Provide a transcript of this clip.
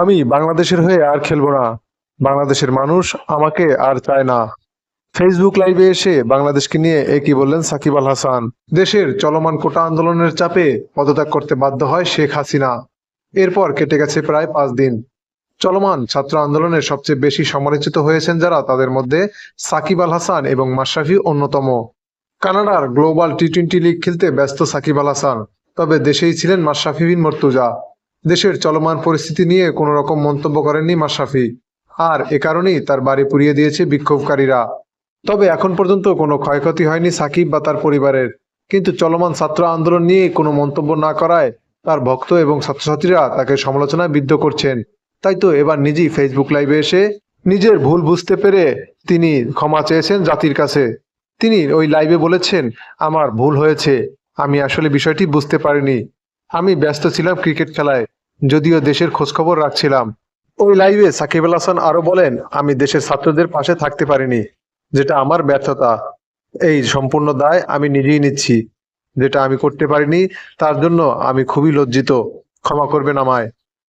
আমি বাংলাদেশের হয়ে আর খেলব না। বাংলাদেশের মানুষ আমাকে আর চায় না। ফেসবুক লাইভে এসে বাংলাদেশকে নিয়ে একই বললেন? সাকিব আল হাসান। দেশের চলমান কোটা আন্দোলনের চাপে পদত্যাগ করতে বাধ্য হয় শেখ হাসিনা। এরপর কেটে গেছে প্রায় পাঁচ দিন। চলমান ছাত্র আন্দোলনে সবচেয়ে বেশি সমালোচিত হয়েছেন যারা, তাদের মধ্যে সাকিব আল হাসান এবং মাশরাফি অন্যতম। কানাডার গ্লোবাল টি টোয়েন্টি লিগ খেলতে ব্যস্ত সাকিব আল হাসান, তবে দেশেই ছিলেন মাশরাফি বিন মর্তুজা। দেশের চলমান পরিস্থিতি নিয়ে কোনো রকম মন্তব্য করেননি মাশরাফি। আর এ কারণেই তার বাড়ি পুড়িয়ে দিয়েছে বিক্ষোভকারীরা। তবে এখন পর্যন্ত কোনো ক্ষয়ক্ষতি হয়নি সাকিব বা তার পরিবারের। কিন্তু চলমান ছাত্র আন্দোলন নিয়ে কোনো মন্তব্য না করায় তার ভক্ত এবং ছাত্রছাত্রীরা তাকে সমালোচনায় বিদ্ধ করছেন। তাই তো এবার নিজেই ফেসবুক লাইভে এসে নিজের ভুল বুঝতে পেরে তিনি ক্ষমা চেয়েছেন জাতির কাছে। তিনি ওই লাইভে বলেছেন, আমার ভুল হয়েছে। আমি আসলে বিষয়টি বুঝতে পারিনি। আমি ব্যস্ত ছিলাম ক্রিকেট খেলায়, যদিও দেশের খোঁজখবর রাখছিলাম। ওই লাইভে সাকিব আল হাসান আরও বলেন, আমি দেশের ছাত্রদের পাশে থাকতে পারিনি, যেটা আমার ব্যর্থতা। এই সম্পূর্ণ দায় আমি নিজেই নিচ্ছি, যেটা আমি করতে পারিনি, তার জন্য আমি খুবই লজ্জিত। ক্ষমা করবেন আমায়।